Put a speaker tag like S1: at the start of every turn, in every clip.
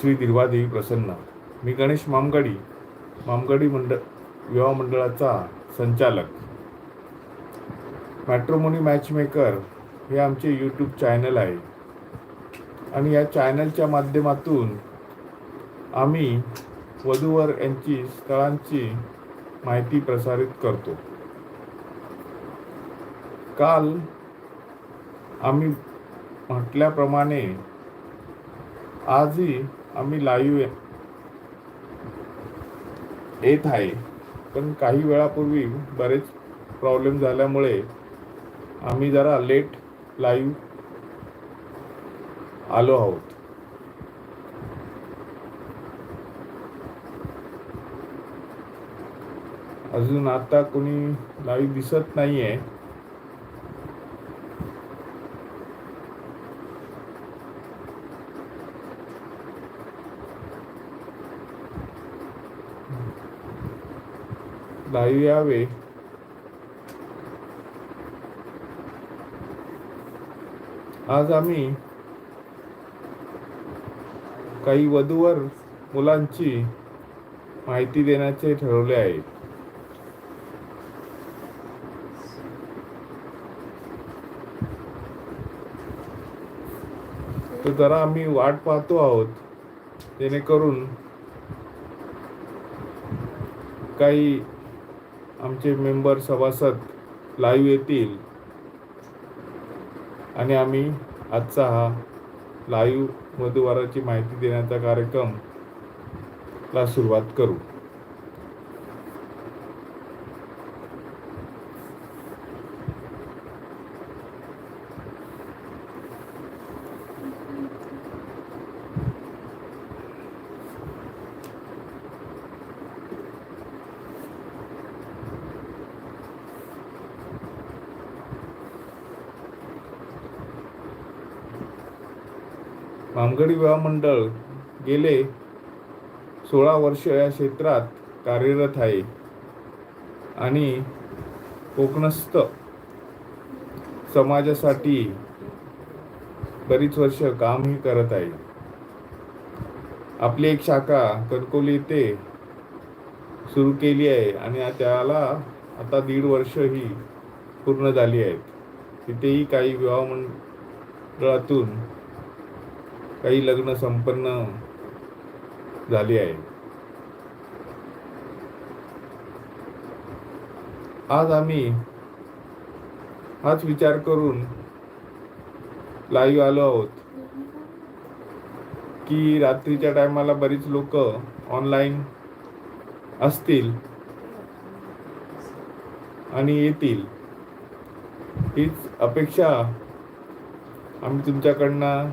S1: श्री दिर्वादेवी प्रसन्न. मी गणेश मामगडी मामगडी मंडळ विवाह मंडळाचा संचालक. मॅट्रोमोनी मॅचमेकर हे आमचे यूट्यूब चॅनल आहे. आणि या चॅनलच्या माध्यमातून आम्ही वधूवर यांची स्थळांची माहिती प्रसारित करतो. काल आम्ही म्हटल्याप्रमाणे आजही आम्ही लाईव्ह येत आहे. पण काही वेळापूर्वी बरेच प्रॉब्लेम झाल्यामुळे आम्ही जरा लेट लाईव्ह आलो आहोत. अजून आता कोणी लाईव्ह दिसत नाही आहे लाईव्ह यावे आज आम्ही काही वधूवर मुलांची माहिती देण्याचे ठरवले आहे. तर जरा आम्ही वाट पाहतो आहोत. जेणेकरून काही आमचे मेंबर सभासद लाईव्ह येतील. आणि आम्ही आजचा हा लाईव्ह मधुवाराची माहिती देण्याचा कार्यक्रमला सुरुवात करू. भामगडी विवाह मंडळ गेले सोळा वर्ष या क्षेत्रात कार्यरत आहे. आणि कोकणस्थ समाजासाठी बरीच वर्ष कामही करत आहे. आपली एक शाखा कणकोली येथे सुरू केली आहे आणि त्याला आता दीड वर्ष ही पूर्ण झाली आहेत. तिथेही काही विवाह मंडळातून काही लग्न संपन्न झाली आहे. आज आम्ही हाच विचार करून लाईव्ह आलो आहोत की रात्रीच्या टायमाला बरीच लोक ऑनलाईन असतील आणि येतील. हीच अपेक्षा आम्ही तुमच्याकडनं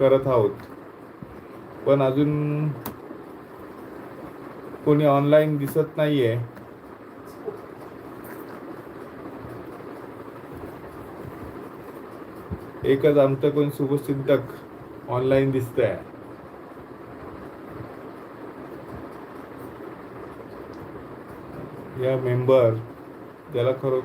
S1: करत आहोत. पण अजून कोणी ऑनलाईन दिसत नाहीये. एकच आमचं कोण शुभचिंतक ऑनलाईन आहे या मेंबर त्याला खरो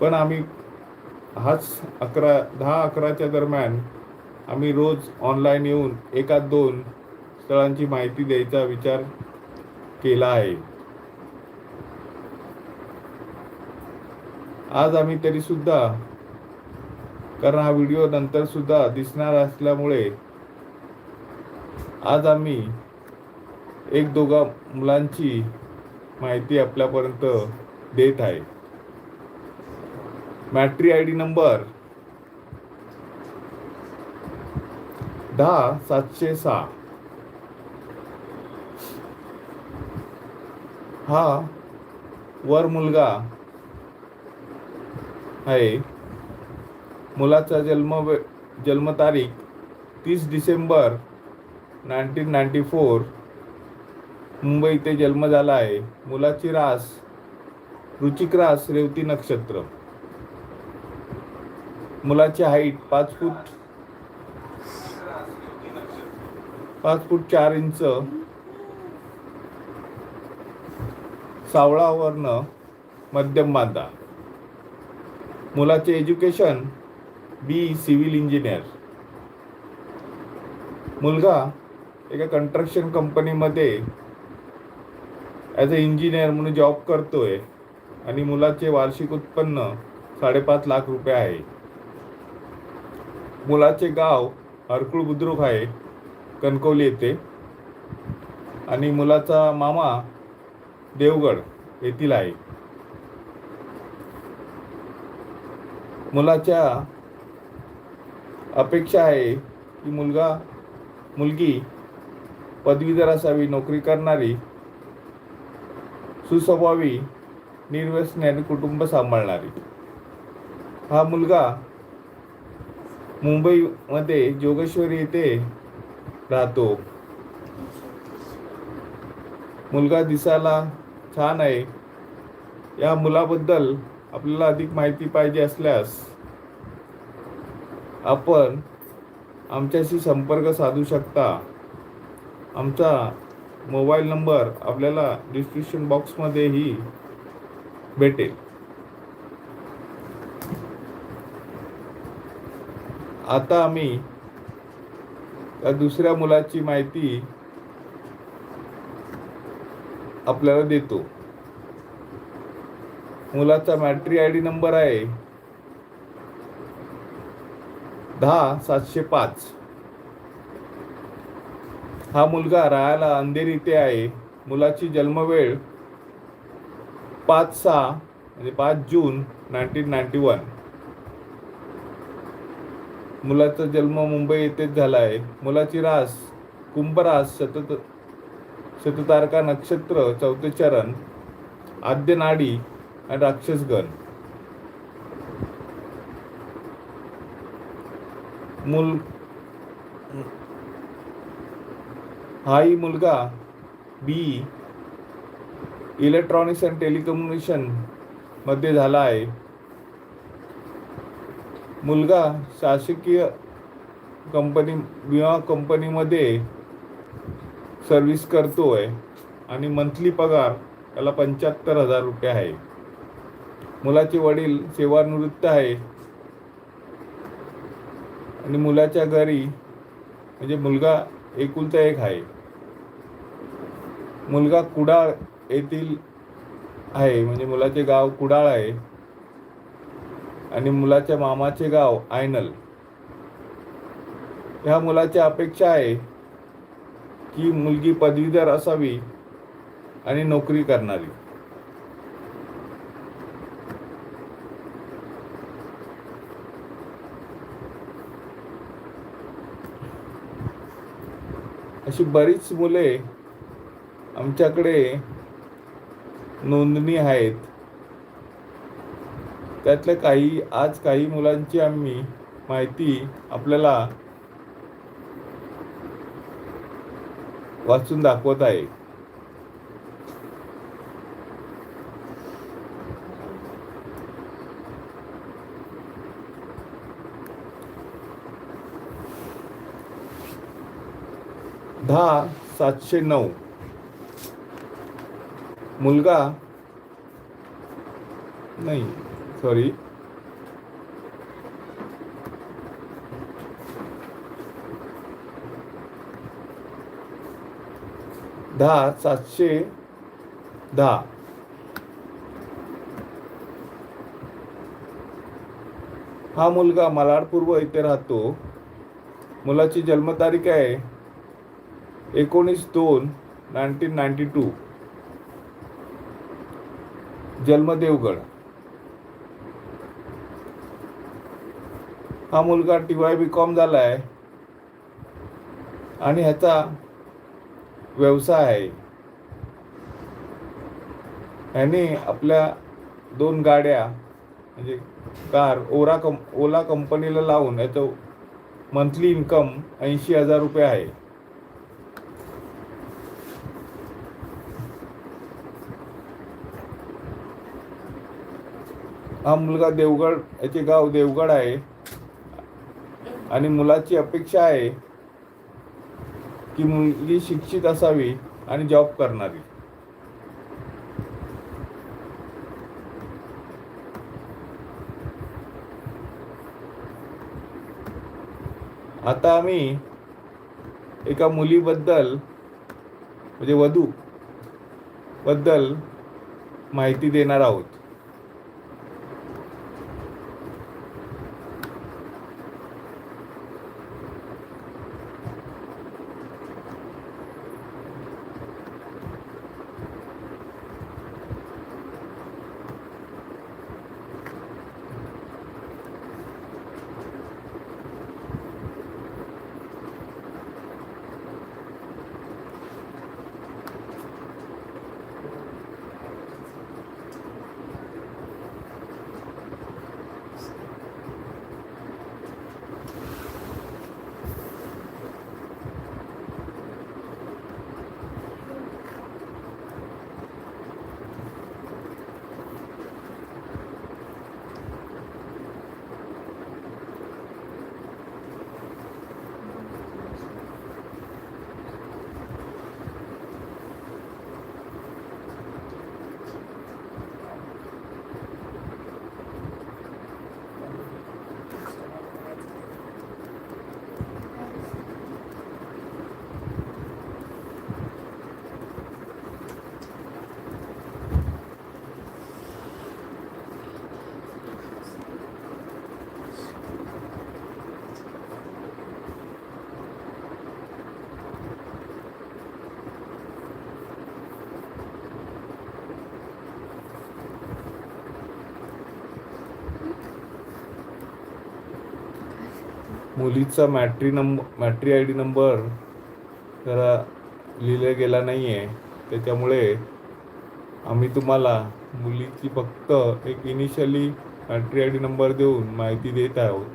S1: पण आम्ही हाच अकरा दहा अकराच्या दरम्यान आम्ही रोज ऑनलाईन येऊन एकात दोन स्थळांची माहिती द्यायचा विचार केला आहे. आज आम्ही तरी सुद्धा कारण हा व्हिडिओ नंतर सुद्धा दिसणार असल्यामुळे आज आम्ही एक दोघा मुलांची माहिती आपल्यापर्यंत देत आहे. मॅट्री आय डी नंबर दहा सातशे सहा. हा वर मुलगा आहे. मुलाचा जन्म वे- जन्मतारीख तीस December nineteen ninety four. Mumbai इथे जन्म झाला आहे. मुलाची रास रुचिक रास रेवती नक्षत्र. मुलाची हाईट पाच फूट पाच फूट चार इंच. सावळा वर्ण मध्यम बांधा. मुलाचे एज्युकेशन बी सिव्हिल इंजिनियर. मुलगा एका कंस्ट्रक्शन कंपनीमध्ये ॲज अ इंजिनियर म्हणून जॉब करतोय आणि मुलाचे वार्षिक उत्पन्न साडेपाच लाख रुपये आहे. मुलाचे गाव हरकुळ बुद्रुक आहे. कणकवली येथे आणि मुलाचा मामा देवगड येथील आहे. मुलाच्या अपेक्षा आहे की मुलगा मुलगी पदवीधर असावी नोकरी करणारी सुस्वभावी निर्व्यसने आणि कुटुंब सांभाळणारी. हा मुलगा मुंबईमध्ये जोगेश्वरी येथे राहतो. मुलगा दिसायला छान आहे. या मुलाबद्दल आपल्याला अधिक माहिती पाहिजे असल्यास आपण आमच्याशी संपर्क साधू शकता. आमचा मोबाईल नंबर आपल्याला डिस्क्रिप्शन बॉक्समध्येही भेटेल. आता आम्ही त्या दुसऱ्या मुलाची माहिती आपल्याला देतो. मुलाचा मॅट्री आय डी नंबर आहे दहा सातशे पाच. हा मुलगा राहायला अंधेरी इथे आहे. मुलाची जन्मवेळ पाच सहा म्हणजे पाच जून नाईन्टीन नाईन्टी वन. मुलाचा जन्म मुंबई येथेच झाला आहे. मुलाची रास कुंभरास शतत शततारका नक्षत्र चौथे चरण आद्य नाडी आणि राक्षसगण. मूल हाही मुलगा बी इलेक्ट्रॉनिक्स अँड टेलिकम्युनिकेशनमध्ये झाला आहे. मुलगा शासकीय कंपनी विमा कंपनीमध्ये सर्व्हिस करतोय आणि मंथली पगार त्याला पंच्याहत्तर हजार रुपये आहे. मुलाचे वडील सेवानिवृत्त आहे. आणि मुलाच्या घरी म्हणजे मुलगा एकुलता एक आहे. मुलगा कुडाळ येथील आहे. म्हणजे मुलाचे गाव कुडाळ आहे. आणि मुलाच्या मामाचे गाव आयनल. ह्या मुलाची अपेक्षा आहे की मुलगी पदवीधर असावी आणि नोकरी करणारी. अशी बरीच मुले आमच्याकडे नोंदणी आहेत. त्यातल्या काही आज काही मुलांची आम्ही माहिती आपल्याला वाचून दाखवत आहे. दहा सातशे नऊ. मुलगा? नाही. सॉरी. दहा सातशे दहा. हा मुलगा मलाडपूर्व इथे राहतो. मुलाची जन्मतारीख आहे एकोणीस दोन नाईन्टीन नाईन्टी टू. जन्म देवगड हा मुलगा टी वाय बी कॉम झाला आहे आणि ह्याचा व्यवसाय आहे. ह्याने आपल्या दोन गाड्या म्हणजे कार ओरा कं ओला कंपनीला लावून याचं मंथली इन्कम ऐंशी हजार रुपये आहे. हा मुलगा देवगड याचे गाव देवगड आहे. आणि मुलाची अपेक्षा आहे की मुलगी शिक्षित असावी आणि जॉब करणारी. आता आम्ही एका मुलीबद्दल म्हणजे वधू बद्दल माहिती देणार आहोत. मुलीचा matri number matri I D number जरा लिहिला गेला नाही आहे त्याच्यामुळे आम्ही तुम्हाला मुलीची फक्त एक initially matri I D number देऊन माहिती देत आहोत.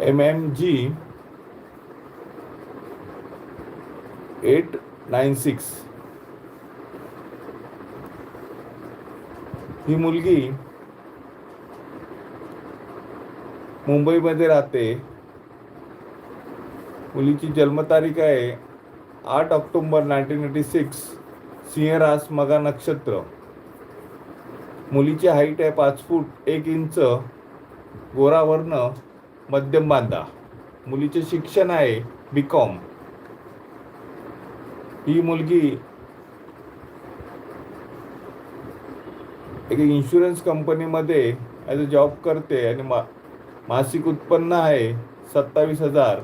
S1: M M G eight nine six ही मुलगी मुंबईमध्ये राहते. मुलीची जन्मतारीख आहे आठ ऑक्टोंबर नाईन्टीन एटी सिक्स सिंहरास मगा नक्षत्र. मुलीची हाईट आहे पाच फूट एक इंच गोरावर्ण मध्यम बांधा. मुलीचे शिक्षण आहे बी कॉम. ही मुलगी एक इन्शुरन्स कंपनीमध्ये ॲज अ जॉब करते आणि मा मासिक उत्पन्न आहे सत्तावीस हजार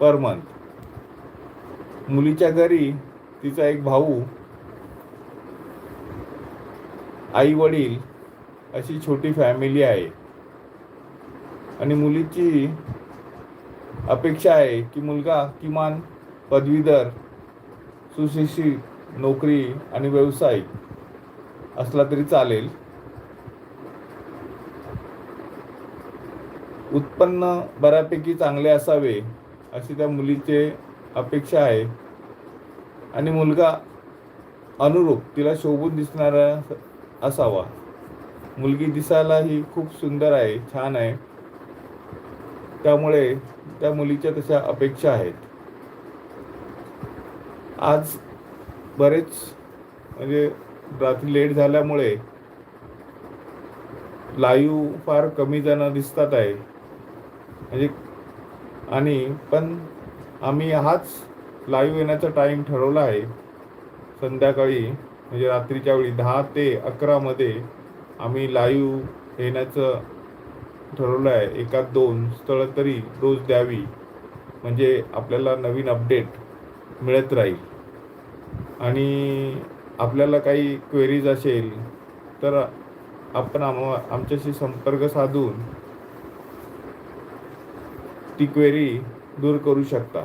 S1: पर मंथ मुलीच्या घरी तिचा एक भाऊ आई वडील अशी छोटी फॅमिली आहे. आणि मुलीची अपेक्षा आहे की मुलगा किमान पदवीधर सुशिक्षित नोकरी आणि व्यावसायिक. असला तरी चालेल. उत्पन्न बऱ्यापैकी चांगले असावे अशी त्या मुलीचे अपेक्षा आहे. आणि मुलगा अनुरूप तिला शोभून दिसणारा असावा. मुलगी दिसायलाही खूप सुंदर आहे छान आहे. त्यामुळे त्या मुलीच्या तशा अपेक्षा आहेत. आज बरेच म्हणजे रात्री लेट झाल्यामुळे लाईव्ह फार कमी जण दिसतात आहे. म्हणजे आणि पण आम्ही हाच लाईव्ह येण्याचा टाईम ठरवला आहे. संध्याकाळी म्हणजे रात्रीच्या वेळी दहा ते अकरामध्ये आम्ही लाईव्ह येण्याचं ठरवलं आहे. एकात दोन स्थळं तरी रोज द्यावी. म्हणजे आपल्याला नवीन अपडेट मिळत राहील. आणि आपल्याला काही क्वेरीज असेल तर आपण आम आमच्याशी संपर्क साधून ती क्वेरी दूर करू शकता.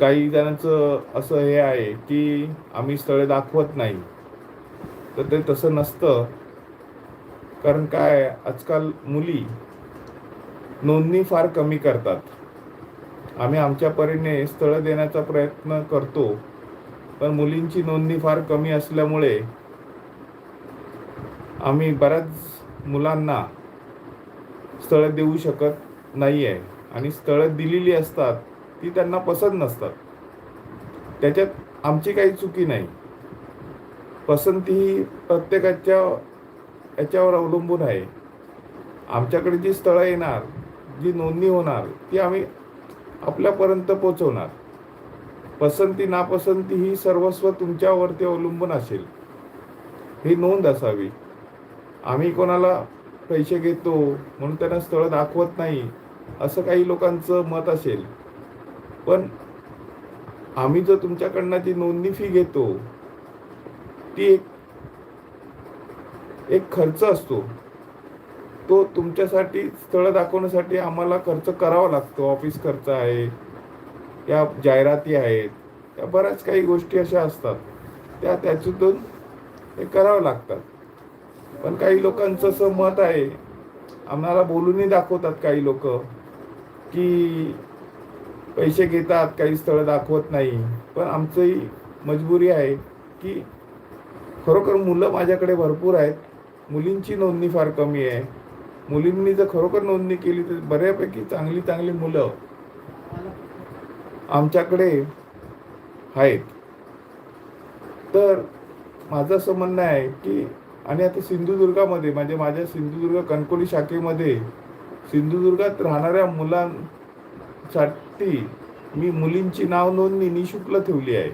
S1: काही जणांचं असं हे आहे की आम्ही स्थळे दाखवत नाही तर ते तसं नसतं. कारण काय आजकाल मुली नोंदणी फार कमी करतात. आम्ही आमच्या परीने स्थळं देण्याचा प्रयत्न करतो. पण मुलींची नोंदणी फार कमी असल्यामुळे आम्ही बऱ्याच मुलांना स्थळं देऊ शकत नाही आहे आणि स्थळं दिलेली असतात ती त्यांना पसंत नसतात. त्याच्यात आमची काही चुकी नाही. पसंती ही प्रत्येकाच्या याच्यावर अवलंबून आहे. आमच्याकडे जी स्थळं येणार जी नोंदणी होणार ती आम्ही आपल्यापर्यंत पोचवणार पसंती नापसंती ही सर्वस्व तुमच्यावरती अवलंबून असेल. ही नोंद असावी. आम्ही कोणाला पैसे घेतो म्हणून त्यांना स्थळं दाखवत नाही असं काही लोकांचं मत असेल. पण आम्ही जर तुमच्याकडनं जी नोंदणी फी घेतो ती एक एक खर्च असतो. तो तुमच्यासाठी स्थळं दाखवण्यासाठी आम्हाला खर्च करावा लागतो. ऑफिस खर्च आहे या जाहिराती आहेत या बऱ्याच काही गोष्टी अशा असतात. त्या त्याच्यातून हे करावं लागतात. पण काही लोकांचं असं मत आहे आम्हाला बोलूनही दाखवतात काही लोक की पैसे घेतात काही स्थळं दाखवत नाही. पण आमचंही मजबुरी आहे की खरोखर मुलं माझ्याकडे भरपूर आहेत. मुलींची नोंदणी फार कमी आहे. मुलींनी जर खरोखर नोंदणी केली तर बऱ्यापैकी चांगली चांगली मुलं आमच्याकडे आहेत. तर माझं असं म्हणणं आहे की आणि आता सिंधुदुर्गामध्ये म्हणजे माझ्या सिंधुदुर्ग कणकोली शाखेमध्ये सिंधुदुर्गात राहणाऱ्या मुलांसाठी मी मुलींची नाव नोंदणी निशुल्क ठेवली आहे.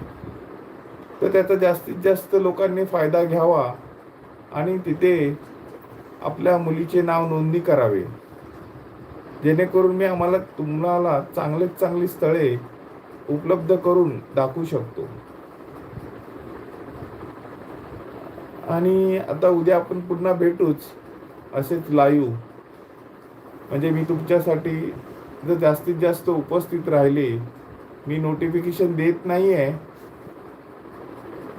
S1: तर त्याचा जास्तीत जास्त लोकांनी फायदा घ्यावा आणि तिथे आपल्या मुलीचे नाव नोंदणी करावे. जेणेकरून मी आम्हाला तुम्हाला चांगलेच चांगली स्थळे उपलब्ध करून दाखवू शकतो. आणि आता उद्या आपण पुन्हा भेटूच असेच लाईव्ह म्हणजे मी तुमच्यासाठी जर जास्तीत जास्त उपस्थित राहिले मी नोटिफिकेशन देत नाही आहे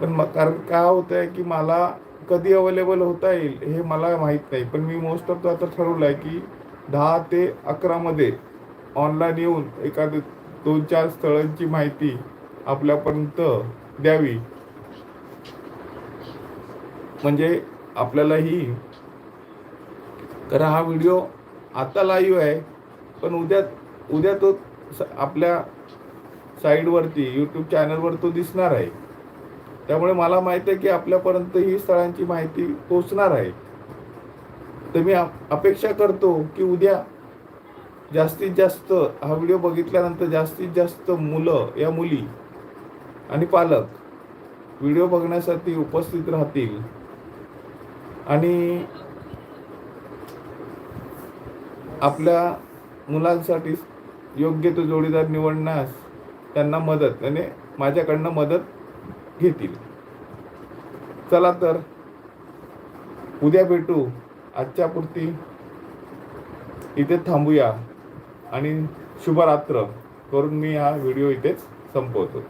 S1: पण मग कारण काय होतं आहे की मला कधी अवेलेबल होता येईल हे मला माहीत नाही. पण मी मोस्ट ऑफ आता ठरवलं आहे की दहा ते अकरामध्ये ऑनलाईन येऊन एखादं दोन चार स्थळांची माहिती आपल्यापर्यंत द्यावी. म्हणजे आपल्यालाही. कारण हा व्हिडिओ आता लाईव्ह आहे पण उद्या उद्या तो आपल्या साईडवरती यूट्यूब चॅनलवर तो दिसणार आहे. त्यामुळे मला माहिती आहे की आपल्यापर्यंत ही स्थळांची माहिती पोचणार आहे. तर मी अपेक्षा करतो की उद्या जास्तीत जास्त हा व्हिडिओ बघितल्यानंतर जास्तीत जास्त मुलं या मुली आणि पालक व्हिडिओ बघण्यासाठी उपस्थित राहतील. आणि आपल्या मुलांसाठी योग्य तो जोडीदार निवडण्यास त्यांना मदत आणि माझ्याकडनं मदत घेतील. चला तर उद्या भेटू. आजच्या पुरती इथे थांबूया. आणि शुभरात्र करून मी हा व्हिडिओ इथेच संपवतो.